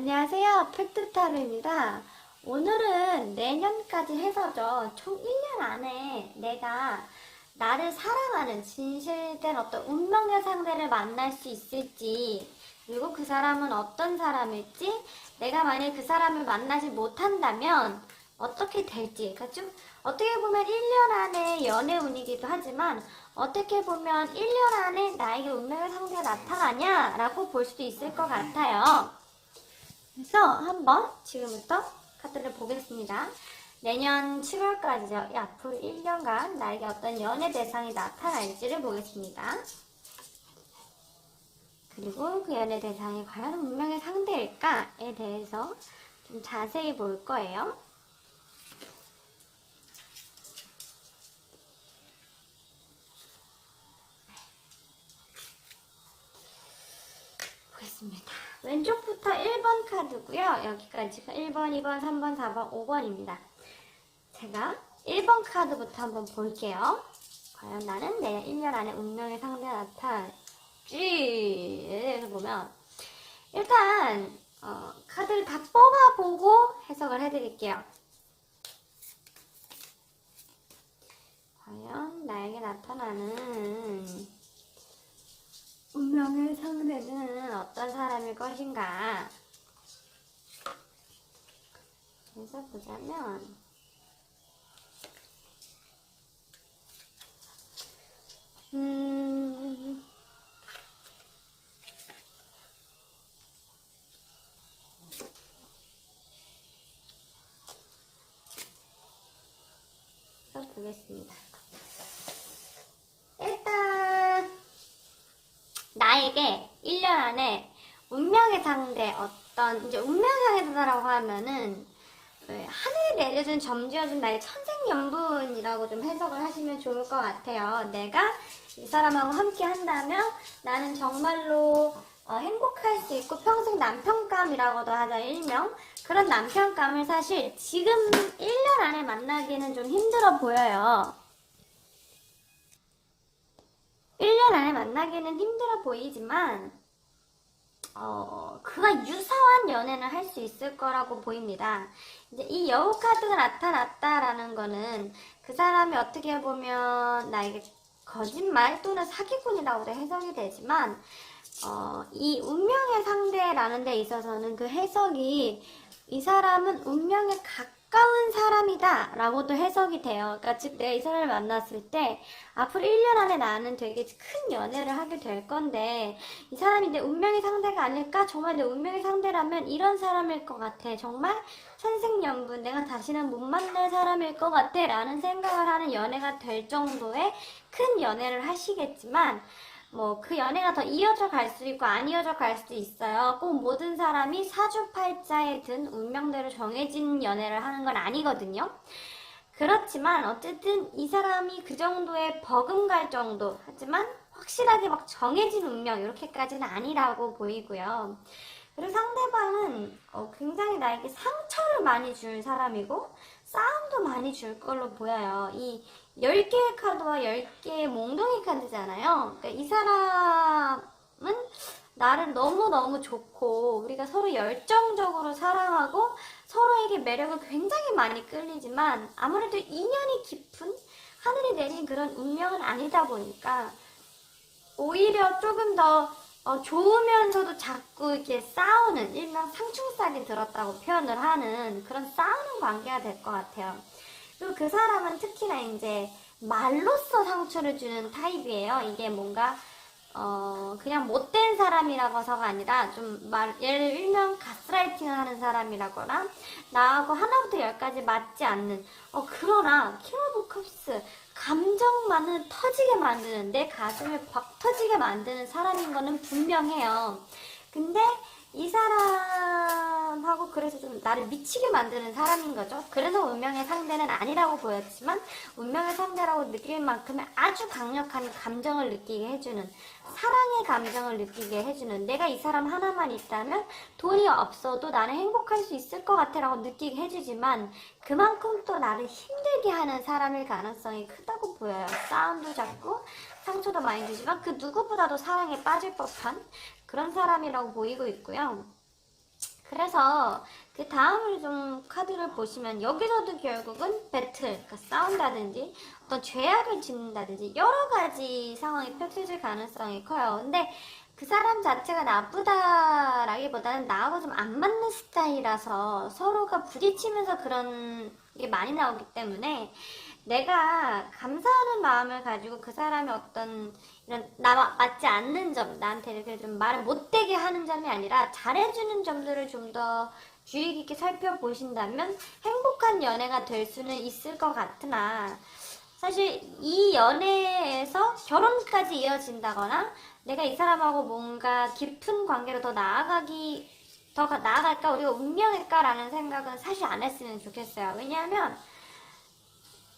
안녕하세요. 팩트타로입니다. 오늘은 내년까지 해서죠. 총 1년 안에 내가 나를 사랑하는 진실된 어떤 운명의 상대를 만날 수 있을지, 그리고 그 사람은 어떤 사람일지, 내가 만약 그 사람을 만나지 못한다면 어떻게 될지. 그러니까 좀 어떻게 보면 1년 안에 연애 운이기도 하지만 어떻게 보면 1년 안에 나에게 운명의 상대가 나타나냐라고 볼 수도 있을 것 같아요. 그래서 한번 지금부터 카드를 보겠습니다. 내년 7월까지죠. 앞으로 1년간 나에게 어떤 연애 대상이 나타날지를 보겠습니다. 그리고 그 연애 대상이 과연 운명의 상대일까에 대해서 좀 자세히 볼 거예요. 보겠습니다. 왼쪽부터 1번 카드고요. 여기까지가 1번, 2번, 3번, 4번, 5번입니다. 제가 1번 카드부터 한번 볼게요. 과연 나는 내 1년 안에 운명의 상대가 나타날지에 보면 일단 어, 카드를 다 뽑아보고 해석을 해드릴게요. 과연 나에게 나타나는 운명의 상대는 어떤 사람일 것인가? 그래서 보자면, 음, 써 보겠습니다. 일단, 나에게 1년 안에 운명의 상대 어떤 이제 운명의 상대라고 하면은 왜 하늘이 내려준 점지어준 나의 천생연분이라고 좀 해석을 하시면 좋을 것 같아요. 내가 이 사람하고 함께 한다면 나는 정말로 어, 행복할 수 있고 평생 남편감이라고도 하자 일명 그런 남편감을 사실 지금 1년 안에 만나기는 좀 힘들어 보여요. 1년 안에 만나기는 힘들어 보이지만, 어, 그가 유사한 연애는 할 수 있을 거라고 보입니다. 이제 이 여우 카드가 나타났다라는 거는 그 사람이 어떻게 보면 나에게 거짓말 또는 사기꾼이라고도 해석이 되지만, 어, 이 운명의 상대라는 데 있어서는 그 해석이 이 사람은 운명에 가까운 사람이다 라고도 해석이 돼요. 그러니까 즉 내가 이 사람을 만났을 때 앞으로 1년 안에 나는 되게 큰 연애를 하게 될 건데 이 사람이 내 운명의 상대가 아닐까? 정말 내 운명의 상대라면 이런 사람일 것 같아. 정말 천생연분 내가 다시는 못 만날 사람일 것 같아 라는 생각을 하는 연애가 될 정도의 큰 연애를 하시겠지만 뭐 그 연애가 더 이어져 갈 수 있고 안 이어져 갈 수도 있어요. 꼭 모든 사람이 사주팔자에 든 운명대로 정해진 연애를 하는 건 아니거든요. 그렇지만 어쨌든 이 사람이 그 정도의 버금갈 정도 하지만 확실하게 막 정해진 운명 이렇게까지는 아니라고 보이고요. 그리고 상대방은 어, 굉장히 나에게 상처를 많이 줄 사람이고 싸움도 많이 줄 걸로 보여요. 이 10개의 카드와 10개의 몽둥이 카드잖아요. 그러니까 이 사람은 나를 너무너무 좋고 우리가 서로 열정적으로 사랑하고 서로에게 매력을 굉장히 많이 끌리지만 아무래도 인연이 깊은 하늘이 내린 그런 운명은 아니다 보니까 오히려 조금 더 어, 좋으면서도 자꾸 이렇게 싸우는 일명 상충살이 들었다고 표현을 하는 그런 싸우는 관계가 될 것 같아요. 그리고 그 사람은 특히나 이제 말로써 상처를 주는 타입이에요. 이게 뭔가 어 그냥 못된 사람이라고서가 아니라 좀 말 예를 일명 가스라이팅을 하는 사람이라거나 나하고 하나부터 열까지 맞지 않는 어 그러나 킹 오브 컵스 감정만을 터지게 만드는 내 가슴을 벅 터지게 만드는 사람인 거는 분명해요. 근데 이 사람하고 그래서 좀 나를 미치게 만드는 사람인 거죠. 그래서 운명의 상대는 아니라고 보였지만 운명의 상대라고 느낄 만큼의 아주 강력한 감정을 느끼게 해주는 사랑의 감정을 느끼게 해주는 내가 이 사람 하나만 있다면 돈이 없어도 나는 행복할 수 있을 것 같아 라고 느끼게 해주지만 그만큼 또 나를 힘들게 하는 사람일 가능성이 크다고 보여요. 싸움도 잡고 상처도 많이 주지만 그 누구보다도 사랑에 빠질 법한 그런 사람이라고 보이고 있고요. 그래서 그 다음을 좀 카드를 보시면 여기서도 결국은 배틀, 그러니까 싸운다든지 어떤 죄악을 짓는다든지 여러 가지 상황이 펼쳐질 가능성이 커요. 근데 그 사람 자체가 나쁘다라기보다는 나하고 좀 안 맞는 스타일이라서 서로가 부딪히면서 그런 게 많이 나오기 때문에 내가 감사하는 마음을 가지고 그 사람의 어떤 이런 나 맞지 않는 점, 나한테 이렇게 좀 말을 못되게 하는 점이 아니라 잘해주는 점들을 좀 더 주의 깊게 살펴보신다면 행복한 연애가 될 수는 있을 것 같으나 사실 이 연애에서 결혼까지 이어진다거나 내가 이 사람하고 뭔가 깊은 관계로 더 나아가기 더 가- 나아갈까 우리가 운명일까라는 생각은 사실 안 했으면 좋겠어요. 왜냐하면 어,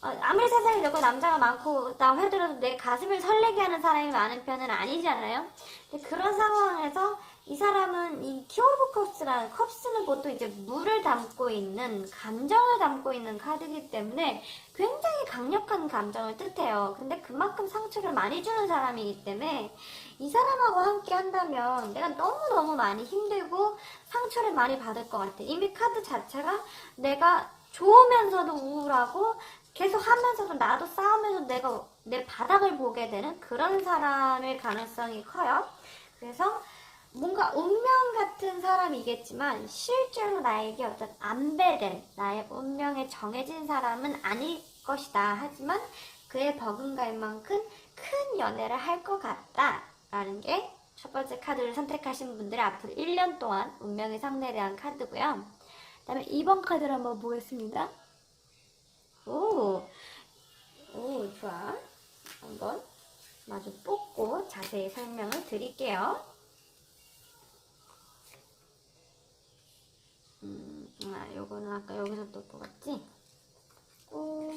아무리 세상에 넓고 남자가 많고 나 하더라도 내 가슴을 설레게 하는 사람이 많은 편은 아니잖아요. 근데 그런 상황에서 이 사람은 이 키 오브 컵스라는 컵스는 보통 이제 물을 담고 있는 감정을 담고 있는 카드이기 때문에 굉장히 강력한 감정을 뜻해요. 근데 그만큼 상처를 많이 주는 사람이기 때문에 이 사람하고 함께 한다면 내가 너무너무 많이 힘들고 상처를 많이 받을 것 같아. 이미 카드 자체가 내가 좋으면서도 우울하고 계속 하면서도 나도 싸우면서 내가 내 바닥을 보게 되는 그런 사람일 가능성이 커요. 그래서 뭔가 운명 같은 사람이겠지만 실제로 나에게 어떤 안배된 나의 운명에 정해진 사람은 아닐 것이다. 하지만 그의 버금갈 만큼 큰 연애를 할 것 같다 라는 게 첫 번째 카드를 선택하신 분들의 앞으로 1년 동안 운명의 상대에 대한 카드고요. 그 다음에 2번 카드를 한번 보겠습니다. 오, 오, 좋아. 한번 마주 뽑고 자세히 설명을 드릴게요. 음, 아, 요거는 아까 여기서 또 뽑았지? 오,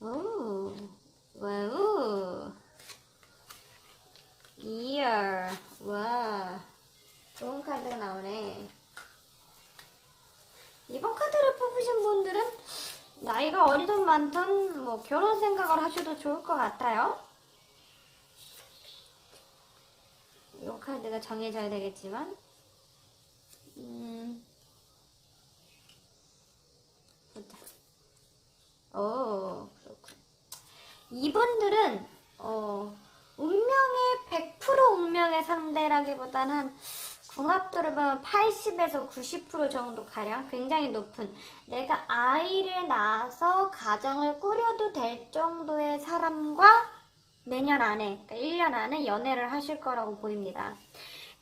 오, 와우. 이야, 와. 좋은 카드가 나오네. 이번 카드를 뽑으신 분들은 나이가 어리든 많든 뭐 결혼 생각을 하셔도 좋을 것 같아요. 이 카드가 정해져야 되겠지만, 음, 보자. 오, 그렇군. 이분들은 어, 운명의 100% 운명의 상대라기보다는 보면 80에서 90% 정도 가량 굉장히 높은 내가 아이를 낳아서 가정을 꾸려도 될 정도의 사람과 내년 안에, 그러니까 1년 안에 연애를 하실 거라고 보입니다.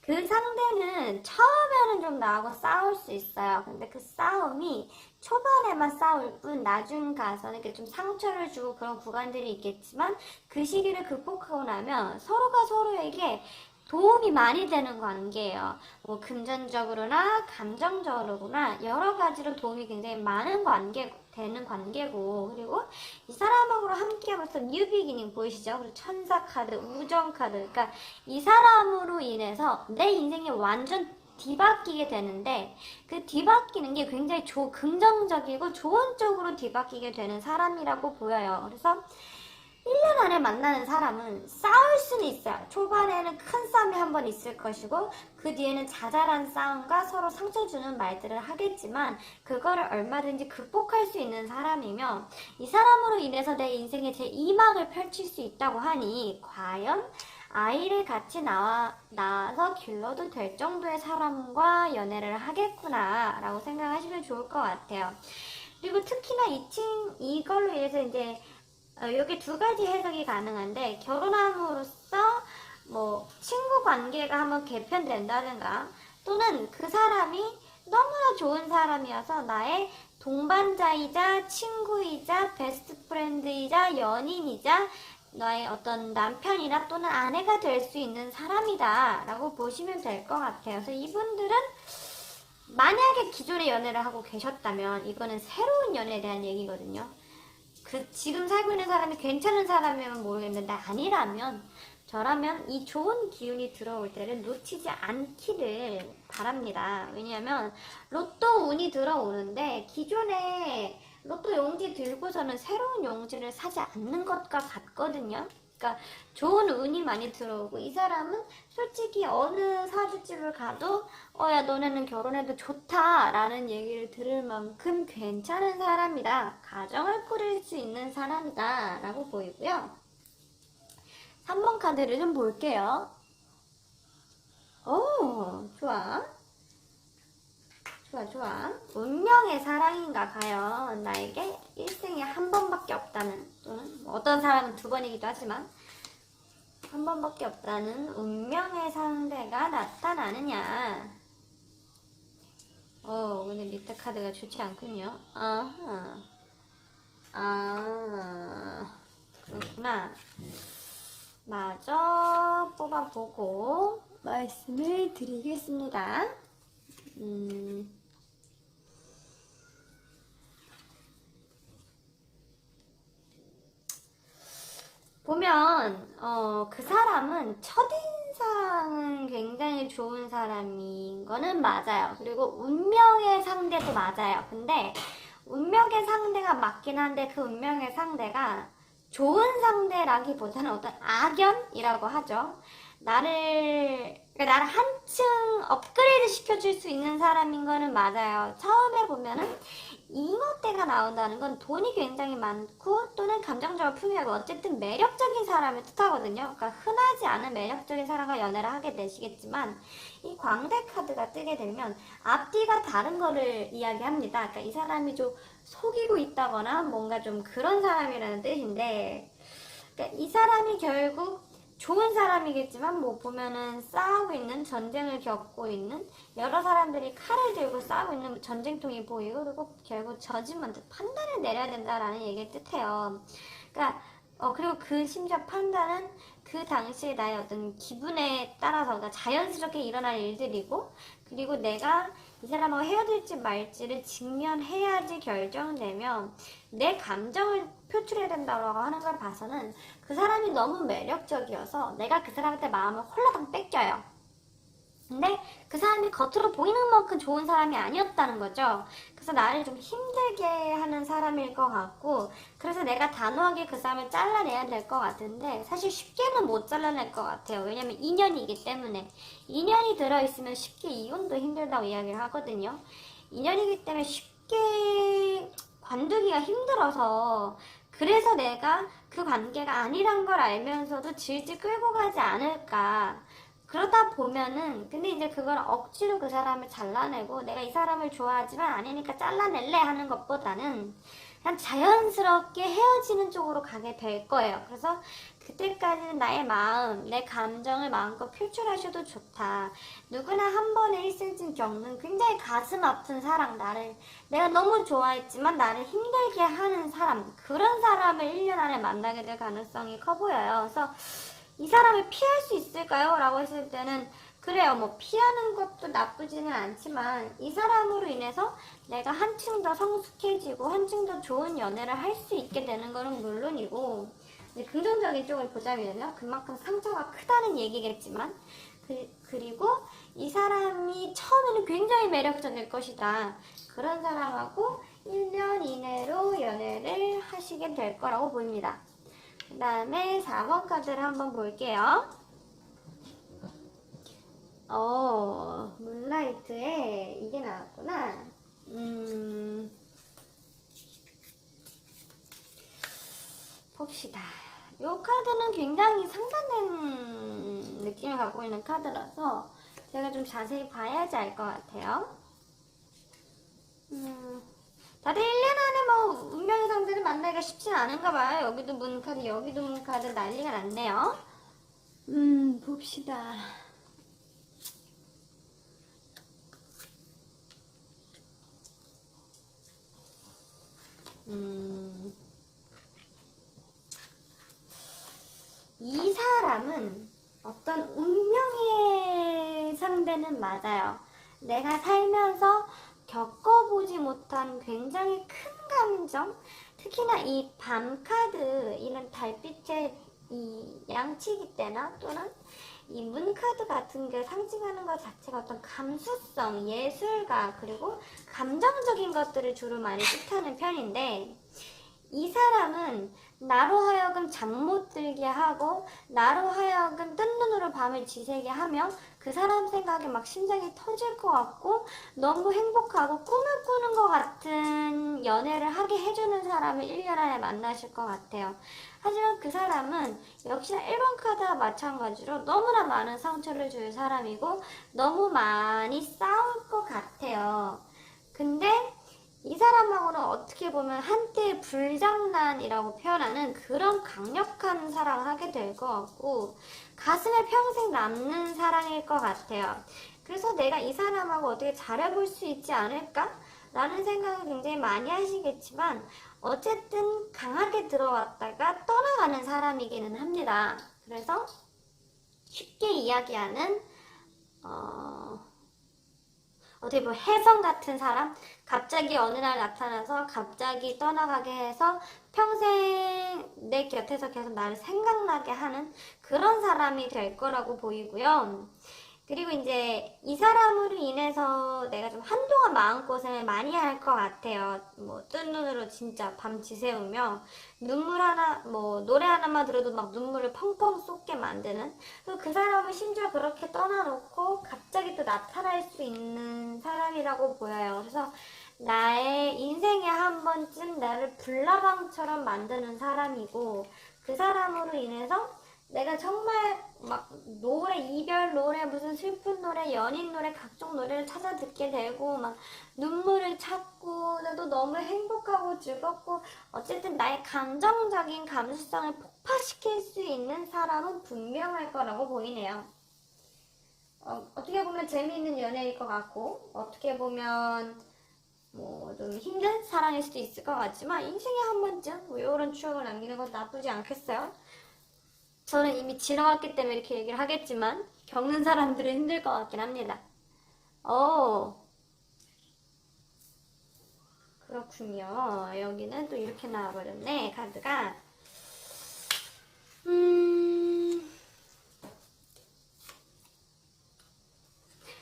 그 상대는 처음에는 좀 나하고 싸울 수 있어요. 근데 그 싸움이 초반에만 싸울 뿐 나중 가서는 좀 상처를 주고 그런 구간들이 있겠지만 그 시기를 극복하고 나면 서로가 서로에게 도움이 많이 되는 관계예요. 뭐 금전적으로나 감정적으로나 여러 가지로 도움이 굉장히 많은 관계 되는 관계고 그리고 이 사람하고 함께 하면서 뉴 비기닝 보이시죠? 그리고 천사 카드, 우정 카드. 그러니까 이 사람으로 인해서 내 인생이 완전 뒤바뀌게 되는데 그 뒤바뀌는 게 굉장히 조, 긍정적이고 좋은 쪽으로 뒤바뀌게 되는 사람이라고 보여요. 그래서 1년 안에 만나는 사람은 싸울 수는 있어요. 초반에는 큰 싸움이 한 번 있을 것이고 그 뒤에는 자잘한 싸움과 서로 상처 주는 말들을 하겠지만 그거를 얼마든지 극복할 수 있는 사람이며 이 사람으로 인해서 내 인생의 제 2막을 펼칠 수 있다고 하니 과연 아이를 같이 나와, 낳아서 길러도 될 정도의 사람과 연애를 하겠구나 라고 생각하시면 좋을 것 같아요. 그리고 특히나 이 친, 이걸로 인해서 이제 어, 여기 두 가지 해석이 가능한데 결혼함으로써 뭐 친구 관계가 한번 개편된다든가 또는 그 사람이 너무나 좋은 사람이어서 나의 동반자이자 친구이자 베스트 프렌드이자 연인이자 너의 어떤 남편이나 또는 아내가 될 수 있는 사람이다 라고 보시면 될 것 같아요. 그래서 이분들은 만약에 기존의 연애를 하고 계셨다면 이거는 새로운 연애에 대한 얘기거든요. 그 지금 살고 있는 사람이 괜찮은 사람이면 모르겠는데 아니라면 저라면 이 좋은 기운이 들어올 때를 놓치지 않기를 바랍니다. 왜냐하면 로또 운이 들어오는데 기존에 로또 용지 들고서는 새로운 용지를 사지 않는 것과 같거든요. 그러니까 좋은 운이 많이 들어오고 이 사람은 솔직히 어느 사주집을 가도 어 야 너네는 결혼해도 좋다라는 얘기를 들을 만큼 괜찮은 사람이다. 가정을 꾸릴 수 있는 사람이다 라고 보이고요. 3번 카드를 좀 볼게요. 오 좋아. 좋아 좋아 운명의 사랑인가 과연 나에게 일생에 한 번밖에 없다는 어떤 사람은 두 번이기도 하지만 한 번밖에 없다는 운명의 상대가 나타나느냐? 어 오늘 밑에 카드가 좋지 않군요. 아하 아 그렇구나. 마저 뽑아보고 말씀을 드리겠습니다. 음 보면 어, 그 사람은 첫인상은 굉장히 좋은 사람인 거는 맞아요. 그리고 운명의 상대도 맞아요. 근데 운명의 상대가 맞긴 한데 그 운명의 상대가 좋은 상대라기보다는 어떤 악연이라고 하죠. 나를 그러니까 나를 한층 업그레이드 시켜줄 수 있는 사람인 거는 맞아요. 처음에 보면은 잉어대가 나온다는 건 돈이 굉장히 많고 또는 감정적으로 풍요하고 어쨌든 매력적인 사람을 뜻하거든요. 그러니까 흔하지 않은 매력적인 사람과 연애를 하게 되시겠지만 이 광대 카드가 뜨게 되면 앞뒤가 다른 거를 이야기합니다. 그러니까 이 사람이 좀 속이고 있다거나 뭔가 좀 그런 사람이라는 뜻인데 그러니까 이 사람이 결국 좋은 사람이겠지만 뭐 보면은 싸우고 있는 전쟁을 겪고 있는 여러 사람들이 칼을 들고 싸우고 있는 전쟁통이 보이고 그리고 결국 저지먼트 판단을 내려야 된다라는 얘기를 뜻해요. 그러니까 어 그리고 그 심지어 판단은 그 당시에 나의 어떤 기분에 따라서 그러니까 자연스럽게 일어날 일들이고 그리고 내가 이 사람하고 헤어질지 말지를 직면해야지 결정되면 내 감정을 표출해야 된다고 하는 걸 봐서는 그 사람이 너무 매력적이어서 내가 그 사람한테 마음을 홀라당 뺏겨요. 근데 그 사람이 겉으로 보이는 만큼 좋은 사람이 아니었다는 거죠. 그래서 나를 좀 힘들게 하는 사람일 것 같고, 그래서 내가 단호하게 그 사람을 잘라내야 될 것 같은데, 사실 쉽게는 못 잘라낼 것 같아요. 왜냐면 인연이기 때문에. 인연이 들어있으면 쉽게 이혼도 힘들다고 이야기를 하거든요. 인연이기 때문에 쉽게 관두기가 힘들어서, 그래서 내가 그 관계가 아니란 걸 알면서도 질질 끌고 가지 않을까. 그러다 보면은 근데 이제 그걸 억지로 그 사람을 잘라내고 내가 이 사람을 좋아하지만 아니니까 잘라낼래 하는 것보다는 그냥 자연스럽게 헤어지는 쪽으로 가게 될 거예요. 그래서 그때까지는 나의 마음, 내 감정을 마음껏 표출하셔도 좋다. 누구나 한 번의 일생쯤 겪는 굉장히 가슴 아픈 사랑, 나를 내가 너무 좋아했지만 나를 힘들게 하는 사람, 그런 사람을 1년 안에 만나게 될 가능성이 커 보여요. 그래서 이 사람을 피할 수 있을까요? 라고 했을 때는 그래요. 뭐 피하는 것도 나쁘지는 않지만 이 사람으로 인해서 내가 한층 더 성숙해지고 한층 더 좋은 연애를 할 수 있게 되는 거는 물론이고 이제 긍정적인 쪽을 보자면요. 그만큼 상처가 크다는 얘기겠지만 그, 그리고 이 사람이 처음에는 굉장히 매력적일 것이다. 그런 사람하고 1년 이내로 연애를 하시게 될 거라고 보입니다. 그 다음에 4번 카드를 한번 볼게요. 어, 문라이트에 이게 나왔구나. 음, 봅시다. 이 카드는 굉장히 상반된 느낌을 갖고 있는 카드라서 제가 좀 자세히 봐야지 알 것 같아요. 음, 다들 1년 안에 뭐 운명의 상대를 만나기가 쉽진 않은가 봐요. 여기도 문카드, 여기도 문카드 난리가 났네요. 음, 봅시다. 음, 이 사람은 어떤 상대는 맞아요. 내가 살면서 겪어보지 못한 굉장히 큰 감정, 특히나 이 밤 카드, 이런 달빛의 이 양치기 때나 또는 이 문 카드 같은 게 상징하는 것 자체가 어떤 감수성, 예술가, 그리고 감정적인 것들을 주로 많이 뜻하는 편인데, 이 사람은 나로 하여금 잠 못 들게 하고 나로 하여금 뜬 눈으로 밤을 지새게 하며 그 사람 생각에 막 심장이 터질 것 같고 너무 행복하고 꿈을 꾸는 것 같은 연애를 하게 해주는 사람을 1년 안에 만나실 것 같아요. 하지만 그 사람은 역시나 1번 카드와 마찬가지로 너무나 많은 상처를 줄 사람이고 너무 많이 싸울 것 같아요. 근데 이 사람하고는 어떻게 보면 한때의 불장난이라고 표현하는 그런 강력한 사랑을 하게 될 것 같고 가슴에 평생 남는 사랑일 것 같아요. 그래서 내가 이 사람하고 어떻게 잘해볼 수 있지 않을까? 라는 생각을 굉장히 많이 하시겠지만 어쨌든 강하게 들어왔다가 떠나가는 사람이기는 합니다. 그래서 쉽게 이야기하는 어, 어떻게 보면 혜성 같은 사람 갑자기 어느 날 나타나서 갑자기 떠나가게 해서 평생 내 곁에서 계속 나를 생각나게 하는 그런 사람이 될 거라고 보이고요. 그리고 이제 이 사람으로 인해서 내가 좀 한동안 마음고생을 많이 할 것 같아요. 뭐, 뜬 눈으로 진짜 밤 지새우며 눈물 하나, 뭐, 노래 하나만 들어도 막 눈물을 펑펑 쏟게 만드는 그 사람은 심지어 그렇게 떠나놓고 갑자기 또 나타날 수 있는 사람이라고 보여요. 그래서 나의 인생에 한 번쯤 나를 불나방처럼 만드는 사람이고 그 사람으로 인해서 내가 정말 막 노래 이별 노래 무슨 슬픈 노래 연인 노래 각종 노래를 찾아 듣게 되고 막 눈물을 찾고 나도 너무 행복하고 즐겁고 어쨌든 나의 감정적인 감수성을 폭발시킬 수 있는 사람은 분명할 거라고 보이네요. 어, 어떻게 보면 재미있는 연애일 것 같고 어떻게 보면 뭐좀 힘든 사랑일 수도 있을 것 같지만 인생에 한 번쯤 뭐 이런 추억을 남기는 건 나쁘지 않겠어요? 저는 이미 지나왔기 때문에 이렇게 얘기를 하겠지만 겪는 사람들은 힘들 것 같긴 합니다. 오 그렇군요. 여기는 또 이렇게 나와버렸네 카드가. 음.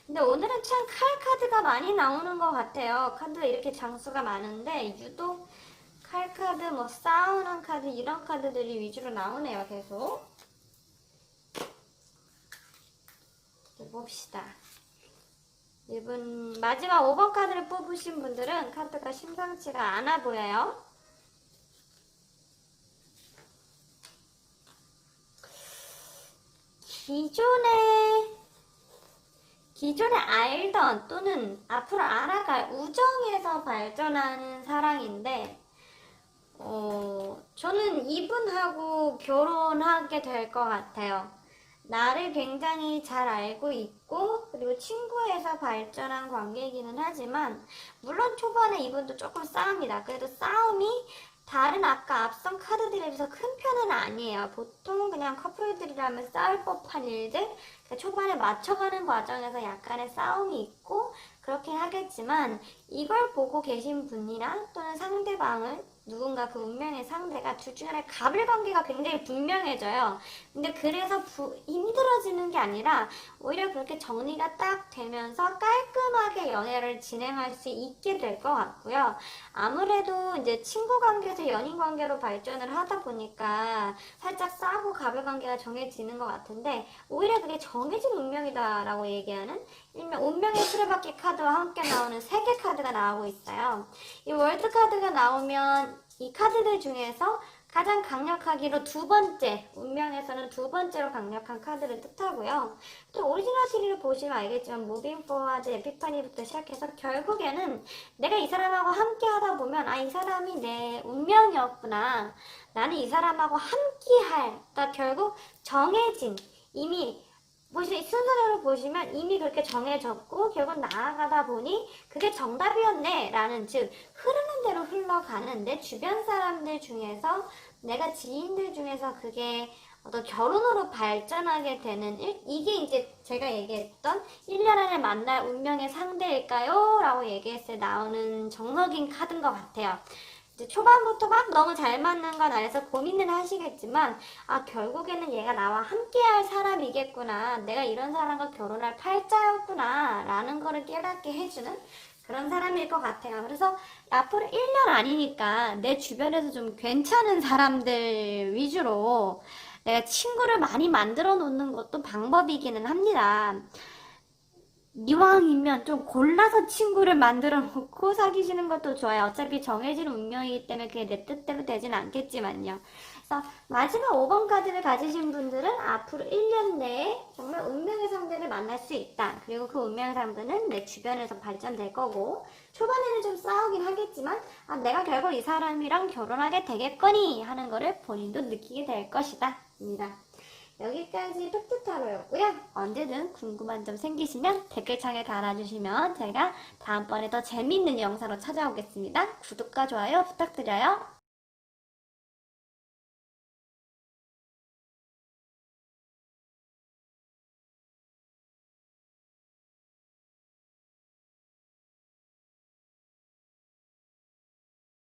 근데 오늘은 참 칼 카드가 많이 나오는 것 같아요. 카드가 이렇게 장수가 많은데 유독 칼 카드, 뭐 싸우는 카드 이런 카드들이 위주로 나오네요. 계속. 이제 봅시다. 이분 마지막 5번 카드를 뽑으신 분들은 카드가 심상치가 않아 보여요. 기존에 기존에 알던 또는 앞으로 알아갈 우정에서 발전하는 사랑인데 어, 저는 이분하고 결혼하게 될 것 같아요. 나를 굉장히 잘 알고 있고, 그리고 친구에서 발전한 관계이기는 하지만, 물론 초반에 이분도 조금 싸웁니다. 그래도 싸움이 다른 아까 앞선 카드들에 비해서 큰 편은 아니에요. 보통 그냥 커플들이라면 싸울 법한 일들, 그러니까 초반에 맞춰가는 과정에서 약간의 싸움이 있고, 그렇게 하겠지만, 이걸 보고 계신 분이랑 또는 상대방을 누군가 그 운명의 상대가 둘 중에 하나의 갑을 관계가 굉장히 분명해져요. 근데 그래서 부- 힘들어지는 게 아니라 오히려 그렇게 정리가 딱 되면서 깔끔하게 연애를 진행할 수 있게 될 것 같고요. 아무래도 이제 친구 관계에서 연인 관계로 발전을 하다 보니까 살짝 싸고 갑의 관계가 정해지는 것 같은데 오히려 그게 정해진 운명이다라고 얘기하는 일명 운명의 수레바퀴 카드와 함께 나오는 세 개 카드가 나오고 있어요. 이 월드 카드가 나오면 이 카드들 중에서 가장 강력하기로 두 번째, 운명에서는 두 번째로 강력한 카드를 뜻하고요. 또 오리지널 시리를 보시면 알겠지만 무빙 포와드 에피파니부터 시작해서 결국에는 내가 이 사람하고 함께 하다 보면 아 이 사람이 내 운명이었구나. 나는 이 사람하고 함께 할. 그러니까 결국 정해진 이미 보시 순서대로 보시면 이미 그렇게 정해졌고 결국 나아가다 보니 그게 정답이었네 라는 즉 흐르는 대로 흘러가는 내 주변 사람들 중에서 내가 지인들 중에서 그게 어떤 결혼으로 발전하게 되는 일, 이게 이제 제가 얘기했던 1년 안에 만날 운명의 상대일까요? 라고 얘기했을 때 나오는 정석인 카드인 것 같아요. 이제 초반부터 막 너무 잘 맞는 건 아니어서 고민을 하시겠지만 아 결국에는 얘가 나와 함께할 사람이겠구나 내가 이런 사람과 결혼할 팔자였구나 라는 거를 깨닫게 해주는 그런 사람일 것 같아요. 그래서 앞으로 1년 아니니까 내 주변에서 좀 괜찮은 사람들 위주로 내가 친구를 많이 만들어 놓는 것도 방법이기는 합니다. 이왕이면 좀 골라서 친구를 만들어 놓고 사귀시는 것도 좋아요. 어차피 정해진 운명이기 때문에 그게 내 뜻대로 되진 않겠지만요. 그래서 마지막 5번 카드를 가지신 분들은 앞으로 1년 내에 정말 운명의 상대를 만날 수 있다. 그리고 그 운명의 상대는 내 주변에서 발전될 거고, 초반에는 좀 싸우긴 하겠지만, 아, 내가 결국 이 사람이랑 결혼하게 되겠거니 하는 거를 본인도 느끼게 될 것이다. 입니다. 여기까지 팩트타로였고요. 언제든 궁금한 점 생기시면 댓글창에 달아주시면 제가 다음번에 더 재미있는 영상으로 찾아오겠습니다. 구독과 좋아요 부탁드려요.